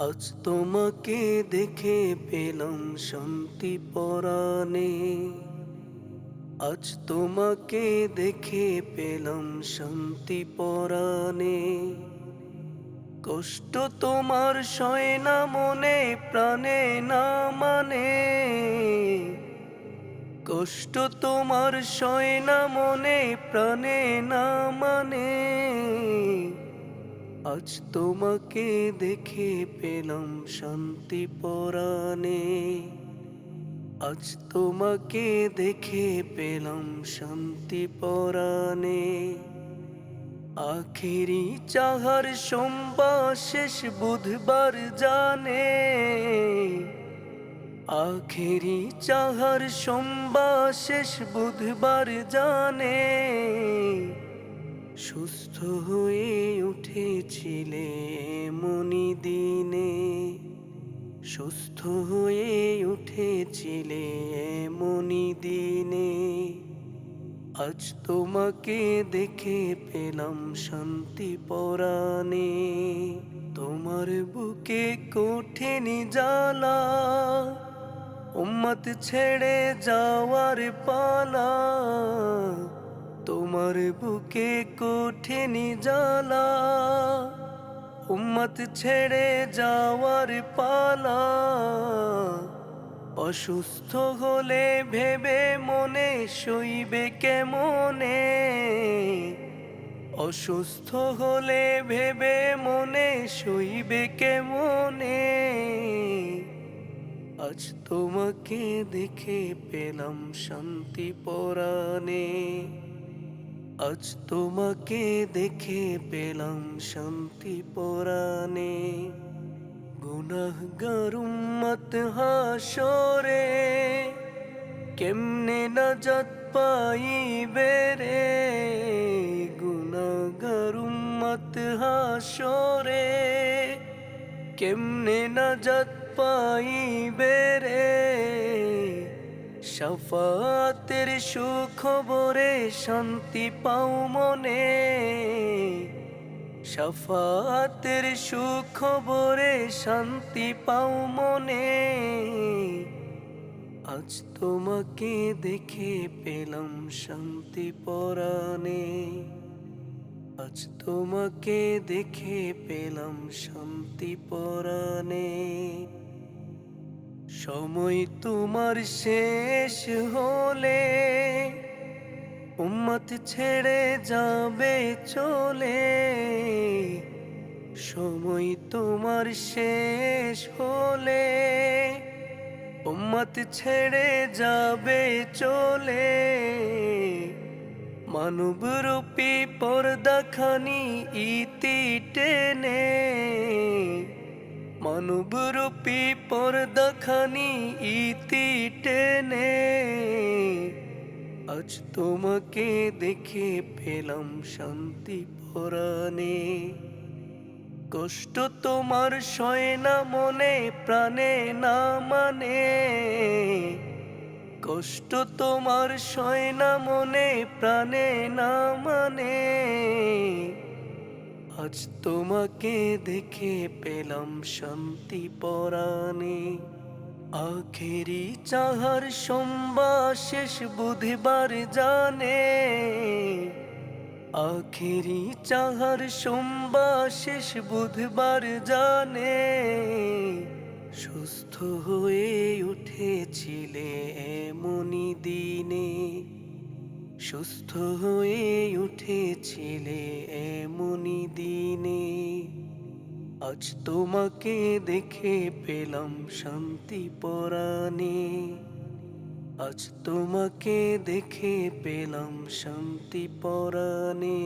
আজ তোমাকে দেখে পেলাম শান্তি পরাণে। আজ তোমাকে দেখে পেলাম শান্তি পরাণে। কষ্ট তোমার সয় না মনে, প্রাণে না মানে। কষ্ট তোমার সয় না মনে, প্রাণে না মানে। আজ তোমাকে দেখে পেলাম শান্তি পরাণে। আজ তোমাকে দেখে পেলাম শান্তি পরাণে। আখেরি চাহার সোমবার শেষ বুধবার জানে। আখেরি চাহার সোমবার শেষ বুধবার জানে। সুস্থ হয়ে উঠেছিলে মনি দিনে সুস্থ হয়ে উঠেছিলে মনি দিনে আজ তোমাকে দেখে পেলাম শান্তি পরাণে। তোমার বুকে কঠিন জ্বালা, উম্মত ছেড়ে যাওয়ার পালা। তোমার বুকে কঠিন জ্বালা, উম্মত ছেড়ে যাওয়ার পালা। অসুস্থ হলে ভেবে মনে সইবে কেমনে? অসুস্থ হলে ভেবে মনে সইবে কেমনে? আজ তোমাকে দেখে পেলাম শান্তি পরাণে। আজ তোমাকে দেখে পেলাম শান্তি পরাণে। গুনাহগার হাসরে কেমনে নাজাত পাইবে রে? গুনাহগার উম্মত হাসরে কেমনে না নাজাত পাইবে রে? সাফাতের সুখবরে শান্তি পাও মনে। সাফাতের সুখবরে শান্তি পাও মনে। আজ তোমাকে দেখে পেলাম শান্তি পরাণে। আজ তোমাকে দেখে পেলাম শান্তি পরাণে। সময় তোমার শেষ হলে উম্মত ছেড়ে যাবে চলে। সময় তোমার শেষ হলে উম্মত ছেড়ে যাবে চলে। মানব রূপী পর্দাখানি ইতি টেনে মানব রূপী পর্দাখানি ইতি টেনে। আজ তোমাকে দেখে পেলাম শান্তি পরাণে। কষ্ট তোমার সয় না মনে, প্রাণে না মানে। কষ্ট তোমার সয় না মনে, প্রাণে না মানে। আজ তোমাকে দেখে পেলাম শান্তি পরাণে। আখেরি চাহার সোমবার শেষ বুধবার জানে। আখেরি চাহার সোমবার শেষ বুধবার জানে। সুস্থ হয়ে উঠেছিলে এমনি দিনে। সুস্থ হয়ে উঠেছিলে এমনি দিনে। আজ তোমাকে দেখে পেলাম শান্তি পরাণে। আজ তোমাকে দেখে পেলাম শান্তি পরাণে।